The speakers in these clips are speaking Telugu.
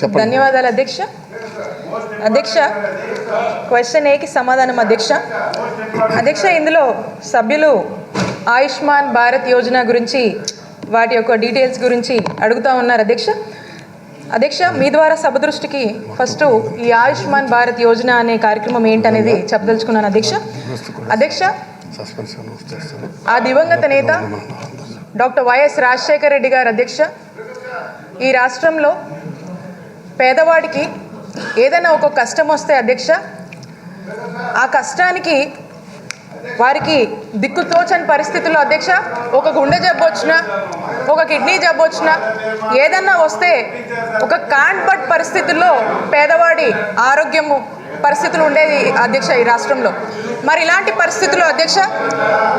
చెప్పండి. ధన్యవాదాలు అధ్యక్ష. అధ్యక్ష క్వశ్చన్ ఏకి సమాధానం అధ్యక్ష. అధ్యక్ష ఇందులో సభ్యులు ఆయుష్మాన్ భారత్ యోజన గురించి వాటి యొక్క డీటెయిల్స్ గురించి అడుగుతా ఉన్నారు అధ్యక్ష. అధ్యక్ష మీ ద్వారా సభ దృష్టికి ఫస్ట్ ఈ ఆయుష్మాన్ భారత్ యోజన అనే కార్యక్రమం ఏంటనేది చెప్పదలుచుకున్నాను అధ్యక్ష. అధ్యక్ష ఆ దివంగత నేత డాక్టర్ వైఎస్ రాజశేఖర రెడ్డి గారు అధ్యక్ష. ఈ రాష్ట్రంలో పేదవాడికి ఏదైనా ఒక కష్టం వస్తే అధ్యక్ష ఆ కష్టానికి వారికి దిక్కు తోచని పరిస్థితుల్లో అధ్యక్ష ఒక గుండె జబ్బు వచ్చినా ఒక కిడ్నీ జబ్బు వచ్చినా ఏదన్నా వస్తే ఒక కాన్బట్ పరిస్థితుల్లో పేదవాడి ఆరోగ్యము పరిస్థితులు ఉండేది అధ్యక్ష ఈ రాష్ట్రంలో. మరి ఇలాంటి పరిస్థితుల్లో అధ్యక్ష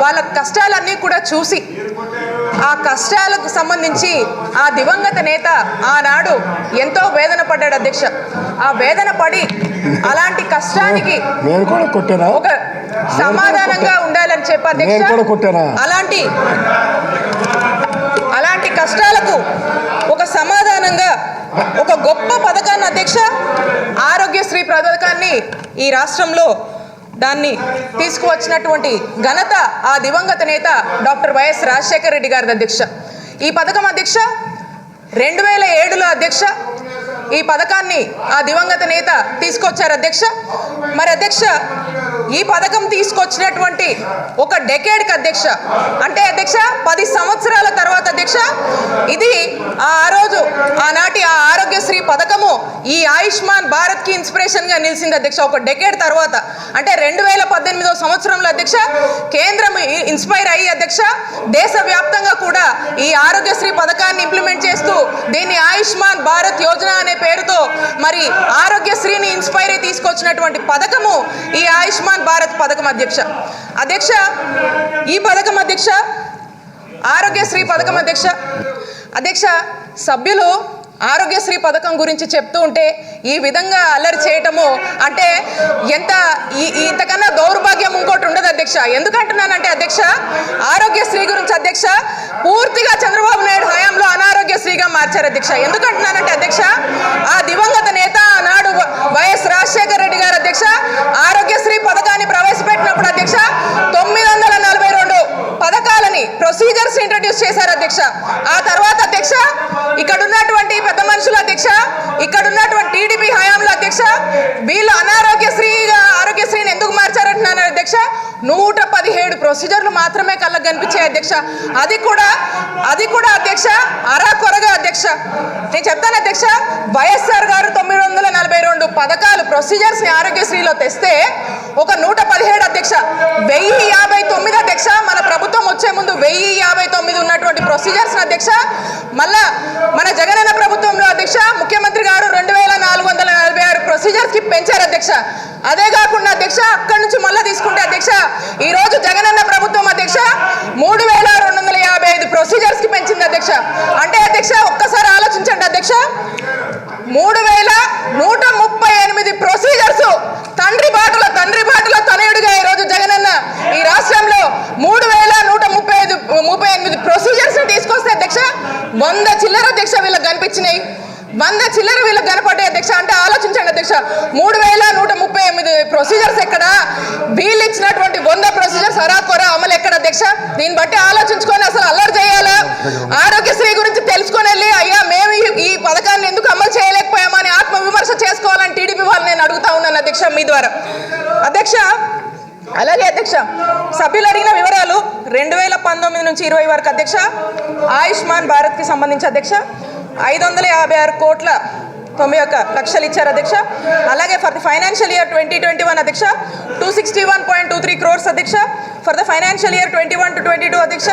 వాళ్ళ కష్టాలన్నీ కూడా చూసి ఆ కష్టాలకు సంబంధించి ఆ దివంగత నేత ఆనాడు ఎంతో వేదన పడ్డాడు అధ్యక్ష. ఆ వేదన పడి అలాంటి కష్టానికి ఒక సమాధానంగా ఉండాలని చెప్పి అధ్యక్ష. అలాంటి అలాంటి కష్టాలకు ఒక సమాధానంగా ఒక గొప్ప పథకాన్ని అధ్యక్ష ఆరోగ్యశ్రీ పథకాన్ని ఈ రాష్ట్రంలో దాన్ని తీసుకువచ్చినటువంటి ఘనత ఆ దివంగత నేత డాక్టర్ వైఎస్ రాజశేఖర రెడ్డి గారి అధ్యక్ష. ఈ పథకం అధ్యక్ష రెండు వేల ఏడులో అధ్యక్ష ఈ పథకాన్ని ఆ దివంగత నేత తీసుకొచ్చారు అధ్యక్ష. మరి అధ్యక్ష ఈ పథకం తీసుకొచ్చినటువంటి ఒక డెకేడ్కి అధ్యక్ష. అంటే అధ్యక్ష పది సంవత్సరాల తర్వాత అధ్యక్ష ఇది ఆ రోజు ఆనాటి ఆ ఆరోగ్యశ్రీ పథకము ఈ ఆయుష్మాన్ భారత్కి ఇన్స్పిరేషన్గా నిలిచింది అధ్యక్ష. ఒక డెకేడ్ తర్వాత. అంటే పద్దెనిమిదో సంవత్సరంలో అధ్యక్ష కేంద్రం ఇన్స్పైర్ అయ్యి అధ్యక్ష దేశవ్యాప్తంగా కూడా ఈ ఆరోగ్యశ్రీ పథకాన్ని ఇంప్లిమెంట్ చేస్తూ దీన్ని ఆయుష్మాన్ భారత్ యోజన అనే పేరుతో మరి ఆరోగ్యశ్రీని ఇన్స్పైర్ అయి తీసుకొచ్చినటువంటి పథకము ఈ ఆయుష్మాన్ భారత్ పథకం అధ్యక్ష. అధ్యక్ష ఈ పథకం అధ్యక్ష ఆరోగ్యశ్రీ పథకం అధ్యక్ష. అధ్యక్ష సభ్యులు ఆరోగ్యశ్రీ పథకం గురించి చెప్తూ ఉంటే ఈ విధంగా అల్లరి చేయటము అంటే ఎంత ఇంతకన్నా దౌర్భాగ్యం ఇంకోటి ఉండదు అధ్యక్ష. ఎందుకంటున్నానంటే అధ్యక్ష ఆరోగ్యశ్రీ గురించి అధ్యక్ష పూర్తిగా చంద్రబాబు నాయుడు హయాంలో అనారోగ్యశ్రీగా మార్చారు అధ్యక్ష. ఎందుకంటున్నానంటే అధ్యక్ష ఆ దివంగత నేత ఆనాడు వైఎస్ రాజశేఖర రెడ్డి గారు అధ్యక్ష ఆరోగ్యశ్రీ పథకాన్ని ప్రవేశపెట్టినప్పుడు అధ్యక్ష తొమ్మిది వందల నలభై రెండు పథకాలని ప్రొసీజర్స్ ఇంట్రడ్యూస్ చేశారు అధ్యక్ష. ఆ తర్వాత అధ్యక్ష ఇక్కడ ఉన్నటువంటి అధ్యక్షులు అధ్యక్ష ఇక్కడ ఉన్నటువంటి టీడీపీ హయాంలో అధ్యక్ష వీళ్ళు అనారోగ్యశ్రీ ఆరోగ్యశ్రీని ఎందుకు మార్చారంటున్నాను అధ్యక్ష? నూట పదిహేడు ప్రొసీజర్లు మాత్రమే కళ్ళకు కనిపించాయి అధ్యక్ష. అది కూడా అది కూడా అధ్యక్ష అరాకొరగా అధ్యక్ష. నేను చెప్తాను అధ్యక్ష వైఎస్ఆర్ గారు తొమ్మిది వందల నలభై రెండు పథకాలు ప్రొసీజర్స్ని ఆరోగ్యశ్రీలో తెస్తే ఒక నూట పదిహేడు అధ్యక్ష వెయ్యి యాభై తొమ్మిది అధ్యక్ష మన ప్రభుత్వం వచ్చే ముందు వెయ్యి యాభై తొమ్మిది ఉన్నటువంటి ప్రొసీజర్స్ అధ్యక్ష మళ్ళా మన జగనన్న ప్రభుత్వంలో అధ్యక్ష ముఖ్యమంత్రి గారు రెండు వేల నాలుగు వందల నలభై ఆరు ప్రొసీజర్స్కి పెంచారు అధ్యక్ష. అదే కాకుండా అధ్యక్ష అక్కడి నుంచి మళ్ళీ తీసుకుంటే అధ్యక్ష ఈ రోజు జగనన్న ప్రభుత్వం అధ్యక్ష మూడు వేల రెండు వందల యాభై ఐదు ప్రొసీజర్స్కి పెంచింది అధ్యక్ష. అంటే అధ్యక్ష ఒక్కసారి ఆలోచించండి అధ్యక్ష. మూడు వేల నూట ముప్పై ఎనిమిది ప్రొసీజర్స్ తండ్రి బాటలో తండ్రి బాటలో తనయుడిగా ఈ రోజు జగనన్న ఈ రాష్ట్రంలో మూడు వేల నూట ముప్పై ఐదు ముప్పై ఎనిమిది ప్రొసీజర్స్ తీసుకొస్తే అధ్యక్ష వంద చిల్లర అధ్యక్ష వీళ్ళకి కనిపించినాయి. వంద చిల్లర వీళ్ళకి కనపడే అధ్యక్ష. అంటే ఆలోచించండి అధ్యక్ష. మూడు వేల నూట ముప్పై ఎనిమిది ప్రొసీజర్స్ ఎక్కడ? వీళ్ళు ఇచ్చినటువంటి వంద ప్రొసీజర్స్ అరాకొర అమలు ఎక్కడ అధ్యక్ష? దీన్ని బట్టి ఆలోచించుకొని అసలు అల్లరి చేయాలా? ఆరోగ్యశ్రీ గురించి తెలుసుకొని వెళ్ళి అయ్యా మేము ఈ- పథకాన్ని ఎందుకు అమలు చేయలేకపోయామని ఆత్మవిమర్శ చేసుకోవాలని టీడీపీ వాళ్ళు నేను అడుగుతా ఉన్నాను అధ్యక్ష మీ ద్వారా. అధ్యక్ష అలాగే అధ్యక్ష సభ్యులు అడిగిన వివరాలు రెండు వేల పంతొమ్మిది నుంచి ఇరవై వరకు అధ్యక్ష. ఆయుష్మాన్ భారత్కి సంబంధించి అధ్యక్ష. ఐదు వందల యాభై ఆరు కోట్ల తొంభై ఒక్క లక్షలు ఇచ్చారు అధ్యక్ష. అలాగే for the financial year twenty twenty one అధ్యక్ష two sixty one point two three crores అధ్యక్ష. For the financial year twenty one to twenty two అధ్యక్ష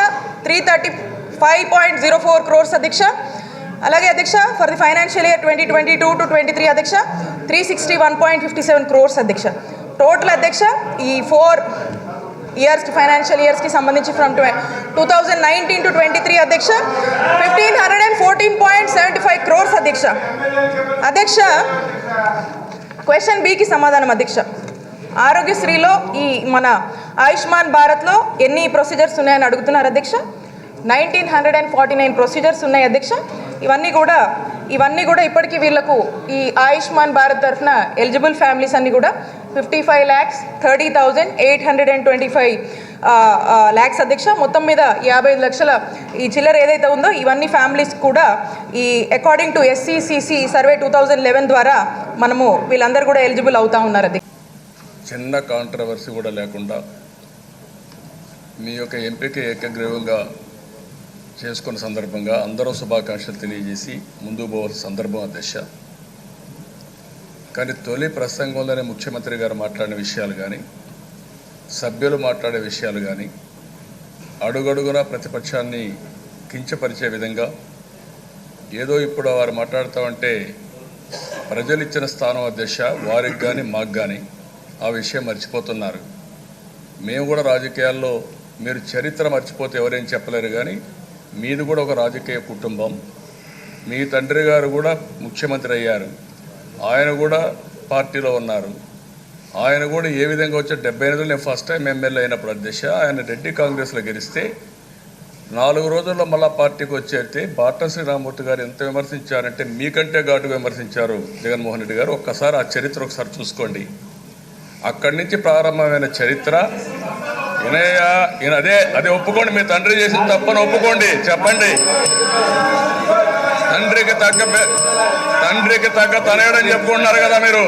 three thirty five point zero four crores అధ్యక్ష. అలాగే అధ్యక్ష for the financial year twenty twenty two to twenty three అధ్యక్ష three sixty one point fifty seven crores అధ్యక్ష. టోటల్ అధ్యక్ష ఈ ఫోర్ ఇయర్స్ ఫైనాన్షియల్ ఇయర్స్కి సంబంధించి from two thousand nineteen to twenty three అధ్యక్ష fifteen hundred and five crores అధ్యక్ష. అధ్యక్ష క్వశ్చన్ బికి సమాధానం అధ్యక్ష. ఆరోగ్యశ్రీలో ఈ మన ఆయుష్మాన్ భారత్లో ఎన్ని ప్రొసీజర్స్ ఉన్నాయని అడుగుతున్నారు అధ్యక్ష? Nineteen hundred and forty nine procedures ఉన్నాయి అధ్యక్ష. ఇవన్నీ కూడా ఇవన్నీ కూడా ఇప్పటికీ వీళ్ళకు ఈ ఆయుష్మాన్ భారత్ తరఫున ఎలిజిబుల్ ఫ్యామిలీస్ అన్ని కూడా fifty five lakhs thirty thousand eight hundred and twenty five lakhs అధ్యక్ష మొత్తం మీద యాభై ఐదు లక్షల ఈ చిల్లర ఏదైతే ఉందో ఇవన్నీ ఫ్యామిలీస్ కూడా ఈ according to SECC survey two thousand eleven ద్వారా మనము వీళ్ళందరూ కూడా ఎలిజిబుల్ అవుతా ఉన్నారు అది చిన్న కాంట్రవర్సీ కూడా లేకుండా మీ యొక్క ఎంపిక ఏకగ్రీవంగా చేసుకున్న సందర్భంగా అందరూ శుభాకాంక్షలు తెలియజేసి ముందుకు పోవాల్సిన సందర్భం అధ్యక్ష. కానీ తొలి ప్రసంగంలోనే ముఖ్యమంత్రి గారు మాట్లాడిన విషయాలు కానీ సభ్యులు మాట్లాడే విషయాలు కానీ అడుగడుగున ప్రతిపక్షాన్ని కించపరిచే విధంగా ఏదో ఇప్పుడు వారు మాట్లాడతామంటే ప్రజలు ఇచ్చిన స్థానం అధ్యక్ష వారికి కానీ మాకు కానీ ఆ విషయం మర్చిపోతున్నారు. మేము కూడా రాజకీయాల్లో మీరు చరిత్ర మర్చిపోతే ఎవరేం చెప్పలేరు కానీ మీది కూడా ఒక రాజకీయ కుటుంబం. మీ తండ్రి గారు కూడా ముఖ్యమంత్రి అయ్యారు. ఆయన కూడా పార్టీలో ఉన్నారు. ఆయన కూడా ఏ విధంగా వచ్చే డెబ్బై ఎనిమిదిలో నేను ఫస్ట్ టైం ఎమ్మెల్యే అయినప్పుడు అధ్యక్ష ఆయన రెడ్డి కాంగ్రెస్లో గెలిస్తే నాలుగు రోజుల్లో మళ్ళా పార్టీకి వచ్చేస్తే బాటం శ్రీరామూర్తి గారు ఎంత విమర్శించారంటే మీకంటే ఘాటుగా విమర్శించారు జగన్మోహన్ రెడ్డి గారు. ఒక్కసారి ఆ చరిత్ర ఒకసారి చూసుకోండి. అక్కడి నుంచి ప్రారంభమైన చరిత్ర వినయ ఈయన అదే అదే ఒప్పుకోండి మీ తండ్రి చేసిన తప్పని ఒప్పుకోండి. చెప్పండి. తండ్రికి తగ్గ తండ్రికి తగ్గ తనయడని చెప్పుకుంటున్నారు కదా మీరు.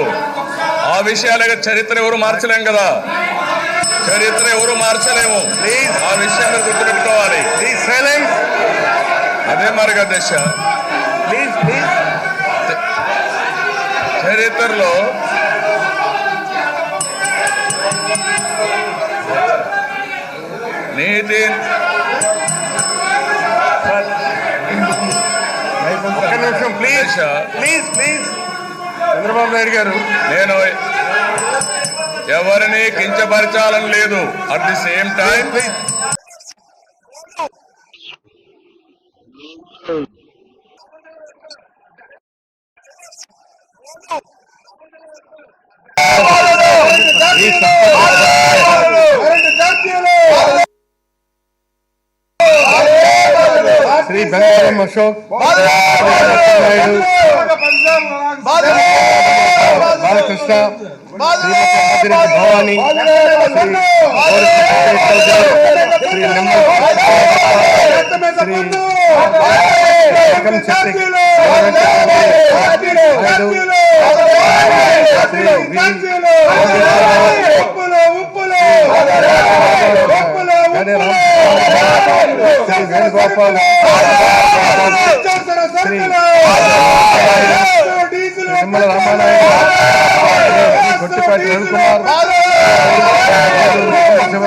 ఆ విషయాలే చరిత్ర ఎవరు మార్చలేం కదా. చరిత్ర ఎవరు మార్చలేము. ఆ విషయం మీరు గుర్తుపెట్టుకోవాలి. అదే మార్గ దశ. ప్లీజ్ ప్లీజ్ చరిత్రలో నీతి దశ ప్లీజ్ ప్లీజ్. చంద్రబాబు నాయుడు గారు నేను ఎవరిని కించపరచాలని లేదు. At the same time please Ashok Naidu Balakrishna Shrimati Shri Jagan